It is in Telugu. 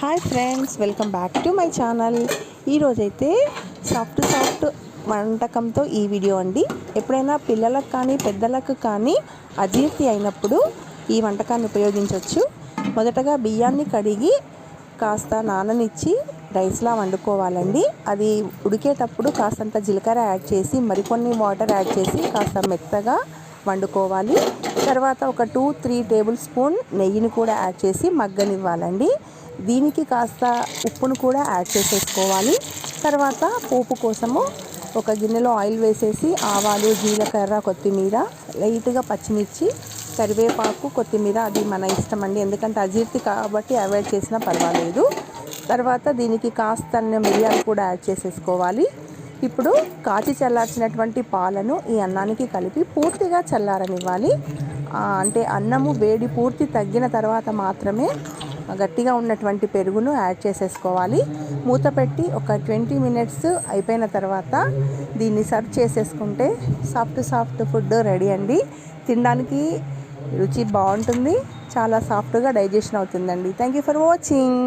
Hi friends welcome back to my channel ఈరోజైతే సాఫ్ట్ సాఫ్ట్ వంటకంతో ఈ వీడియో అండి. ఎప్పుడైనా పిల్లలకు కానీ పెద్దలకు కానీ అజీర్తి అయినప్పుడు ఈ వంటకాన్ని ఉపయోగించవచ్చు మొదటగా బియ్యాన్ని కడిగి కాస్త నాననిచ్చి రైస్లా వండుకోవాలండి. అది ఉడికేటప్పుడు కాస్తంత జీలకర్ర యాడ్ చేసి మరికొన్ని వాటర్ యాడ్ చేసి కాస్త మెత్తగా వండుకోవాలి. తర్వాత ఒక టూ త్రీ టేబుల్ స్పూన్ నెయ్యిని కూడా యాడ్ చేసి మగ్గనివ్వాలండి. దీనికి కాస్త ఉప్పును కూడా యాడ్ చేసేసుకోవాలి. తర్వాత పోపు కోసము ఒక గిన్నెలో ఆయిల్ వేసేసి ఆవాలు జీలకర్ర కొత్తిమీర లైట్గా పచ్చిమిర్చి కరివేపాకు కొత్తిమీర అది మన ఇష్టం అండి ఎందుకంటే అజీర్తి కాబట్టి అవాయిడ్ చేసినా పర్వాలేదు. తర్వాత దీనికి కాస్త మిరియాలు కూడా యాడ్ చేసేసుకోవాలి. ఇప్పుడు కాచి చల్లార్చినటువంటి పాలను ఈ అన్నానికి కలిపి పూర్తిగా చల్లారనివ్వాలి. అంటే అన్నము వేడి పూర్తి తగ్గిన తర్వాత మాత్రమే గట్టిగా ఉన్నటువంటి పెరుగును యాడ్ చేసేసుకోవాలి. మూత పెట్టి ఒక ట్వంటీ మినిట్స్ అయిపోయిన తర్వాత దీన్ని సర్వ్ చేసేసుకుంటే సాఫ్ట్ సాఫ్ట్ ఫుడ్ రెడీ అండి. తినడానికి రుచి బాగుంటుంది చాలా సాఫ్ట్గా డైజెషన్ అవుతుందండి. Thank you for watching.